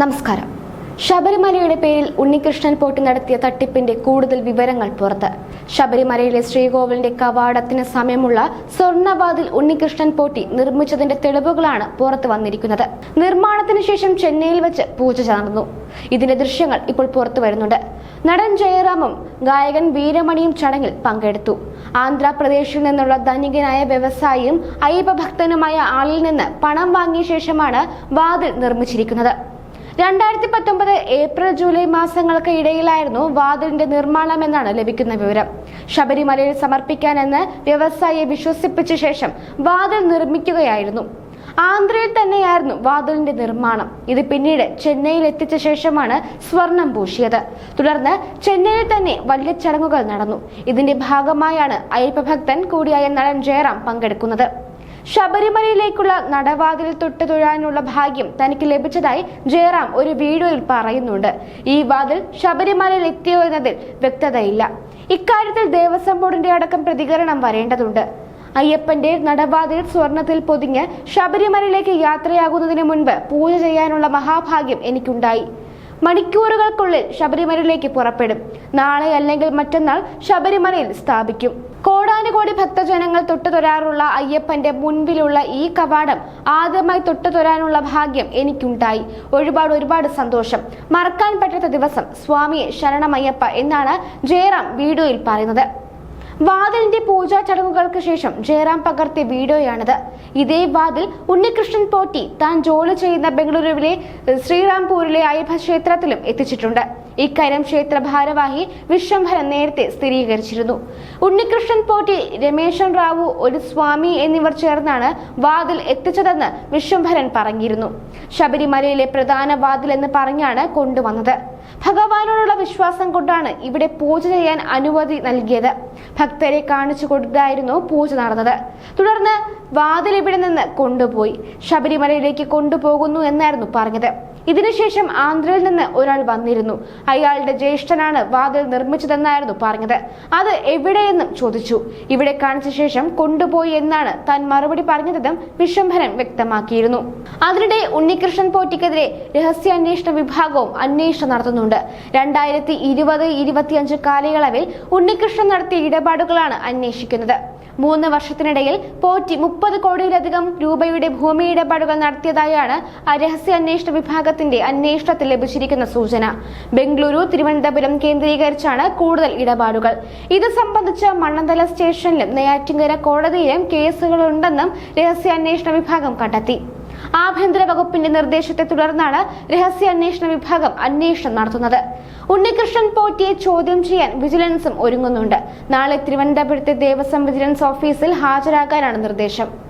നമസ്കാരം. ശബരിമലയുടെ പേരിൽ ഉണ്ണികൃഷ്ണൻ പോട്ട് നടത്തിയ തട്ടിപ്പിന്റെ കൂടുതൽ വിവരങ്ങൾ പുറത്ത്. ശബരിമലയിലെ ശ്രീകോവിലിന്റെ കവാടത്തിന് സമയമുള്ള സ്വർണവാതിൽ ഉണ്ണികൃഷ്ണൻ പോട്ടി നിർമ്മിച്ചതിന്റെ തെളിവുകളാണ് പുറത്തു വന്നിരിക്കുന്നത്. നിർമ്മാണത്തിന് ശേഷം ചെന്നൈയിൽ വെച്ച് പൂജ നടന്നു. ഇതിന്റെ ദൃശ്യങ്ങൾ ഇപ്പോൾ പുറത്തു വരുന്നുണ്ട്. നടൻ ജയറാമും ഗായകൻ വീരമണിയും ചടങ്ങിൽ പങ്കെടുത്തു. ആന്ധ്രാപ്രദേശിൽ നിന്നുള്ള ധനികനായ വ്യവസായിയും അയ്യപ്പ ഭക്തനുമായ ആളിൽ നിന്ന് പണം വാങ്ങിയ ശേഷമാണ് വാതിൽ നിർമ്മിച്ചിരിക്കുന്നത്. രണ്ടായിരത്തി പത്തൊമ്പത് ഏപ്രിൽ ജൂലൈ മാസങ്ങൾക്ക് ഇടയിലായിരുന്നു വാതിലിന്റെ നിർമ്മാണം എന്നാണ് ലഭിക്കുന്ന വിവരം. ശബരിമലയിൽ സമർപ്പിക്കാനെന്ന് വ്യവസായിയെ വിശ്വസിപ്പിച്ച ശേഷം വാതിൽ നിർമ്മിക്കുകയായിരുന്നു. ആന്ധ്രയിൽ തന്നെയായിരുന്നു വാതിലിന്റെ നിർമ്മാണം. ഇത് പിന്നീട് ചെന്നൈയിൽ എത്തിച്ച ശേഷമാണ് സ്വർണം പൂശിയത്. തുടർന്ന് ചെന്നൈയിൽ തന്നെ വലിയ ചടങ്ങുകൾ നടന്നു. ഇതിന്റെ ഭാഗമായാണ് അയ്യപ്പഭക്തൻ കൂടിയായ നടൻ ജയറാം പങ്കെടുക്കുന്നത്. ശബരിമലയിലേക്കുള്ള നടവാതിൽ തൊട്ട് തൊഴാനുള്ള ഭാഗ്യം തനിക്ക് ലഭിച്ചതായി ജയറാം ഒരു വീഡിയോയിൽ പറയുന്നുണ്ട്. ഈ വാതിൽ ശബരിമലയിൽ എത്തിയോ എന്നതിൽ വ്യക്തതയില്ല. ഇക്കാര്യത്തിൽ ദേവസ്വം ബോർഡിന്റെ അടക്കം പ്രതികരണം വരേണ്ടതുണ്ട്. അയ്യപ്പന്റെ നടവാതിൽ സ്വർണത്തിൽ പൊതിഞ്ഞ് ശബരിമലയിലേക്ക് യാത്രയാകുന്നതിന് മുൻപ് പൂജ ചെയ്യാനുള്ള മഹാഭാഗ്യം എനിക്കുണ്ടായി. മണിക്കൂറുകൾക്കുള്ളിൽ ശബരിമലയിലേക്ക് പുറപ്പെടും. നാളെ അല്ലെങ്കിൽ മറ്റന്നാൾ ശബരിമലയിൽ സ്ഥാപിക്കും. കോടാനുകോടി ഭക്തജനങ്ങൾ തൊട്ടുതൊരാറുള്ള അയ്യപ്പന്റെ മുൻപിലുള്ള ഈ കവാടം ആദ്യമായി തൊട്ടുതൊരാനുള്ള ഭാഗ്യം എനിക്കുണ്ടായി. ഒരുപാട് ഒരുപാട് സന്തോഷം. മറക്കാൻ പറ്റാത്ത ദിവസം സ്വാമിയെ ശരണമയ്യപ്പ എന്നാണ് ജയറാം വീഡിയോയിൽ പറയുന്നത്. വാതിലിന്റെ പൂജാ ചടങ്ങുകൾക്ക് ശേഷം ജയറാം പകർത്തിയ വീഡിയോയാണിത്. ഇതേ വാതിൽ ഉണ്ണികൃഷ്ണൻ പോറ്റി താൻ ജോലി ചെയ്യുന്ന ബംഗളൂരുവിലെ ശ്രീറാംപൂരിലെ അയ്യപ്പ ക്ഷേത്രത്തിലും എത്തിച്ചിട്ടുണ്ട്. ഇക്കാര്യം ക്ഷേത്ര ഭാരവാഹി വിശ്വംഭരൻ നേരത്തെ സ്ഥിരീകരിച്ചിരുന്നു. ഉണ്ണികൃഷ്ണൻ പോറ്റി രമേശൻ റാവു ഒരു സ്വാമി എന്നിവർ ചേർന്നാണ് വാതിൽ എത്തിച്ചതെന്ന് വിശ്വംഭരൻ പറഞ്ഞിരുന്നു. ശബരിമലയിലെ പ്രധാന വാതിൽ എന്ന് പറഞ്ഞാണ് കൊണ്ടുവന്നത്. ഭഗവാനോടുള്ള വിശ്വാസം കൊണ്ടാണ് ഇവിടെ പൂജ ചെയ്യാൻ അനുമതി നൽകിയത്. ഭക്തരെ കാണിച്ചു കൊടുത്തായിരുന്നു പൂജ നടന്നത്. തുടർന്ന് വാതിൽ ഇവിടെ നിന്ന് കൊണ്ടുപോയി. ശബരിമലയിലേക്ക് കൊണ്ടുപോകുന്നു എന്നായിരുന്നു പറഞ്ഞത്. ഇതിനുശേഷം ആന്ധ്രയിൽ നിന്ന് ഒരാൾ വന്നിരുന്നു. അയാളുടെ ജ്യേഷ്ഠനാണ് വാതിൽ നിർമ്മിച്ചതെന്നായിരുന്നു പറഞ്ഞത്. അത് എവിടെയെന്നും ചോദിച്ചു. ഇവിടെ കാണിച്ച ശേഷം കൊണ്ടുപോയി എന്നാണ് താൻ മറുപടി പറഞ്ഞതെന്നും വിശ്വംഭരൻ വ്യക്തമാക്കിയിരുന്നു. അതിനിടെ ഉണ്ണികൃഷ്ണൻ പോറ്റിക്കെതിരെ രഹസ്യാന്വേഷണ വിഭാഗവും അന്വേഷണം നടത്തുന്നുണ്ട്. രണ്ടായിരത്തി ഇരുപത് ഇരുപത്തിയഞ്ച് കാലയളവിൽ ഉണ്ണികൃഷ്ണൻ നടത്തിയ ഇടപാടുകളാണ് അന്വേഷിക്കുന്നത്. മൂന്ന് വർഷത്തിനിടയിൽ പോറ്റി മുപ്പത് കോടിയിലധികം രൂപയുടെ ഭൂമി ഇടപാടുകൾ നടത്തിയതായാണ് രഹസ്യ രഹസ്യാന്വേഷണ വിഭാഗത്തിന്റെ അന്വേഷണത്തിൽ ലഭിച്ചിരിക്കുന്ന സൂചന. ബംഗളൂരു തിരുവനന്തപുരം കേന്ദ്രീകരിച്ചാണ് കൂടുതൽ ഇടപാടുകൾ. ഇത് സംബന്ധിച്ച് മണ്ണന്തല സ്റ്റേഷനിലും നെയ്യാറ്റിങ്കര കോടതിയിലും കേസുകളുണ്ടെന്നും രഹസ്യാന്വേഷണ വിഭാഗം കണ്ടെത്തി. ആഭ്യന്തര വകുപ്പിന്റെ നിർദ്ദേശത്തെ തുടർന്നാണ് രഹസ്യാന്വേഷണ വിഭാഗം അന്വേഷണം നടത്തുന്നത്. ഉണ്ണികൃഷ്ണൻ പോറ്റിയെ ചോദ്യം ചെയ്യാൻ വിജിലൻസും ഒരുങ്ങുന്നുണ്ട്. നാളെ തിരുവനന്തപുരത്തെ ദേവസ്വം വിജിലൻസ് ഓഫീസിൽ ഹാജരാകാനാണ് നിർദ്ദേശം.